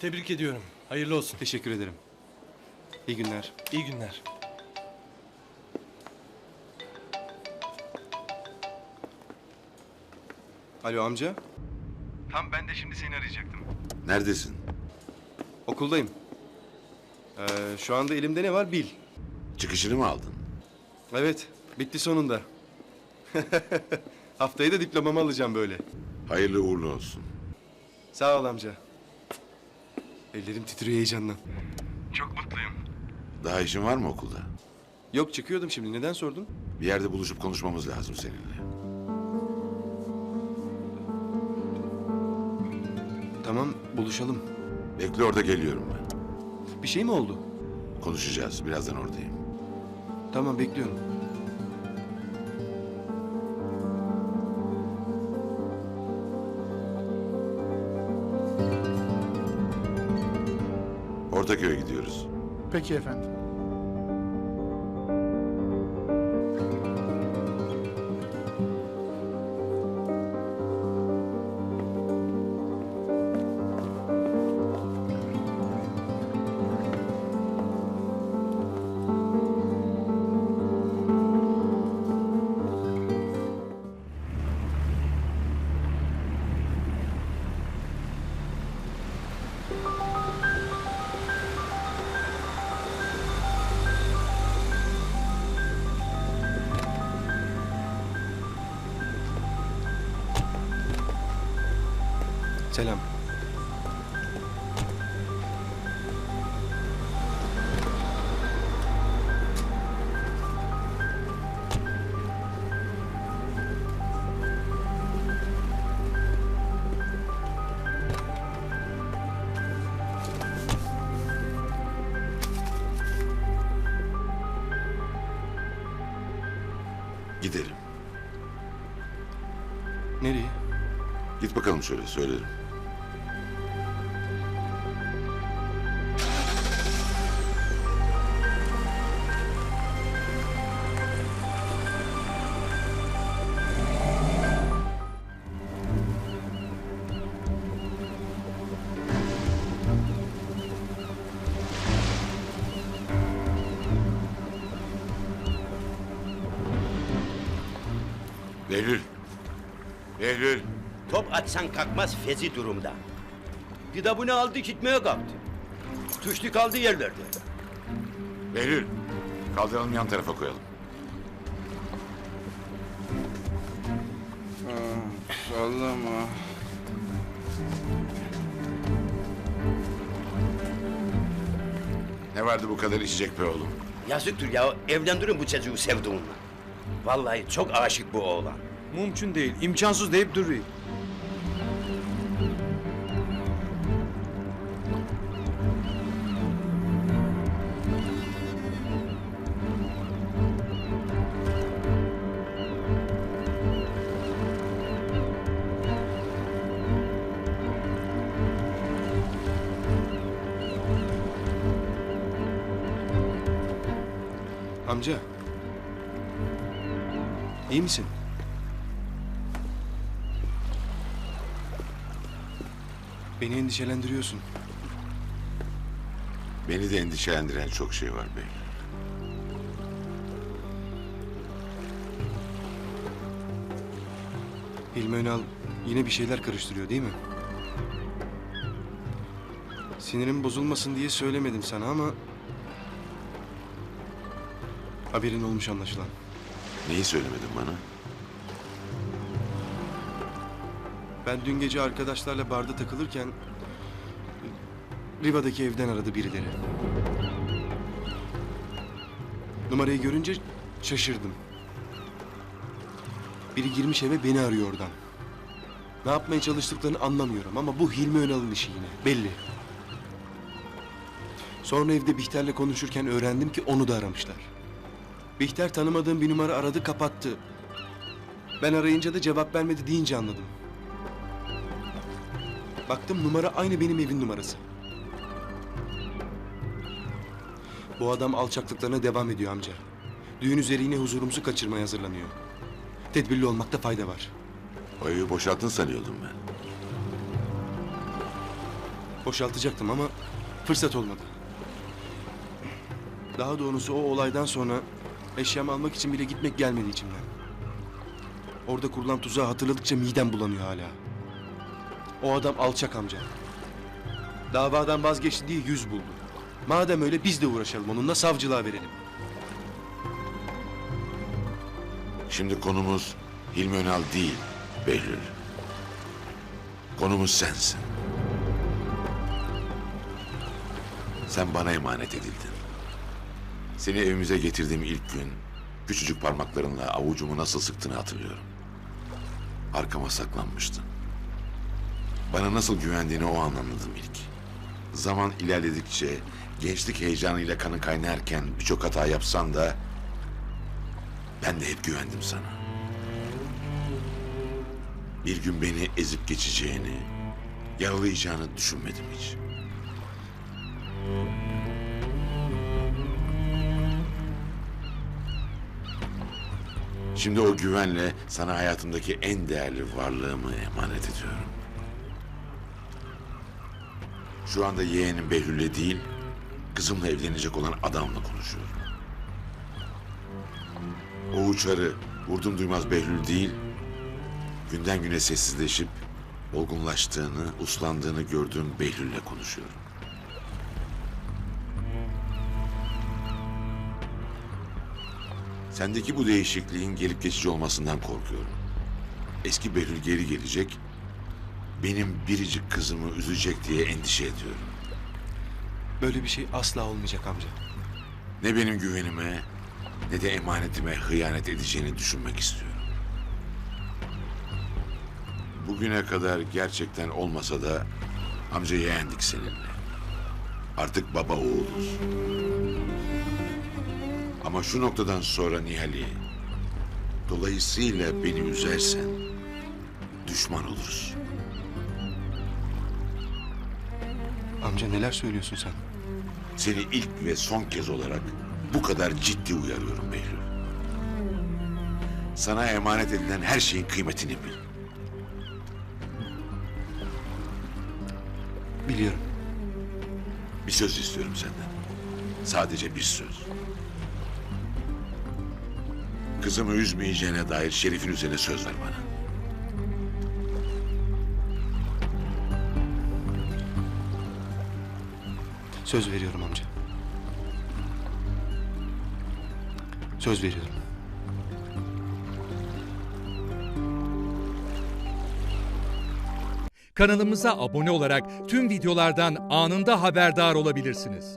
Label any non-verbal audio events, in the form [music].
Tebrik ediyorum. Hayırlı olsun. Teşekkür ederim. İyi günler. İyi günler. Alo amca. Tam ben de şimdi seni arayacaktım. Neredesin? Okuldayım. Ee, şu anda elimde ne var bil. Çıkışını mı aldın? Evet, bitti sonunda. [laughs] Haftaya da diplomamı alacağım böyle. Hayırlı uğurlu olsun. Sağ ol amca. Ellerim titriyor heyecandan. Çok mutluyum. Daha işin var mı okulda? Yok çıkıyordum şimdi. Neden sordun? Bir yerde buluşup konuşmamız lazım seninle. Tamam, buluşalım. Bekle orada geliyorum ben. Bir şey mi oldu? Konuşacağız. Birazdan oradayım. Tamam, bekliyorum. Ortaköy'e gidiyoruz. Peki efendim. Selam. Gidelim. Nereye? Git bakalım şöyle söylerim. Behlül. Behlül. Top atsan kalkmaz fezi durumda. Bir de bunu aldı gitmeye kalktı. Tuşlu kaldı yerlerde. Behlül. Kaldıralım yan tarafa koyalım. Sallama. Ne vardı bu kadar içecek be oğlum? Yazıktır ya evlendirin bu çocuğu sevduğunla. Vallahi çok aşık bu oğlan. Mümkün değil. imkansız deyip duruyor. Amca. İyi misin? Beni endişelendiriyorsun. Beni de endişelendiren çok şey var bey. Hilmi Önal yine bir şeyler karıştırıyor değil mi? Sinirim bozulmasın diye söylemedim sana ama... Haberin olmuş anlaşılan. Neyi söylemedin bana? Ben dün gece arkadaşlarla barda takılırken... Riva'daki evden aradı birileri. Numarayı görünce şaşırdım. Biri girmiş eve beni arıyor oradan. Ne yapmaya çalıştıklarını anlamıyorum ama bu Hilmi Önal'ın işi yine belli. Sonra evde Bihter'le konuşurken öğrendim ki onu da aramışlar. Bihter tanımadığım bir numara aradı kapattı. Ben arayınca da cevap vermedi deyince anladım. Baktım numara aynı benim evin numarası. Bu adam alçaklıklarına devam ediyor amca. Düğün üzeri yine huzurumuzu kaçırmaya hazırlanıyor. Tedbirli olmakta fayda var. Evi boşalttın sanıyordum ben. Boşaltacaktım ama fırsat olmadı. Daha doğrusu o olaydan sonra eşyamı almak için bile gitmek gelmedi içimden. Orada kurulan tuzağı hatırladıkça midem bulanıyor hala. O adam alçak amca. Davadan vazgeçti diye yüz buldu. Madem öyle biz de uğraşalım onunla savcılığa verelim. Şimdi konumuz Hilmi Önal değil Behlül. Konumuz sensin. Sen bana emanet edildin. Seni evimize getirdiğim ilk gün küçücük parmaklarınla avucumu nasıl sıktığını hatırlıyorum. Arkama saklanmıştın. Bana nasıl güvendiğini o an anladım ilk. Zaman ilerledikçe gençlik heyecanıyla kanı kaynarken birçok hata yapsan da ben de hep güvendim sana. Bir gün beni ezip geçeceğini, yaralayacağını düşünmedim hiç. Şimdi o güvenle sana hayatımdaki en değerli varlığımı emanet ediyorum. Şu anda yeğenim Behlül'le değil, kızımla evlenecek olan adamla konuşuyorum. O uçarı vurdum duymaz Behlül değil, günden güne sessizleşip olgunlaştığını, uslandığını gördüğüm Behlül'le konuşuyorum. Sendeki bu değişikliğin gelip geçici olmasından korkuyorum. Eski Behlül geri gelecek, benim biricik kızımı üzecek diye endişe ediyorum. Böyle bir şey asla olmayacak amca. Ne benim güvenime ne de emanetime hıyanet edeceğini düşünmek istiyorum. Bugüne kadar gerçekten olmasa da amca yeğendik seninle. Artık baba oğuluz. Ama şu noktadan sonra Nihal'i dolayısıyla beni üzersen düşman oluruz. Amca neler söylüyorsun sen? Seni ilk ve son kez olarak bu kadar ciddi uyarıyorum Behlül. Sana emanet edilen her şeyin kıymetini bil. Biliyorum. Bir söz istiyorum senden. Sadece bir söz. Kızımı üzmeyeceğine dair Şerif'in üzerine söz ver bana. Söz veriyorum amca. Söz veriyorum. Kanalımıza abone olarak tüm videolardan anında haberdar olabilirsiniz.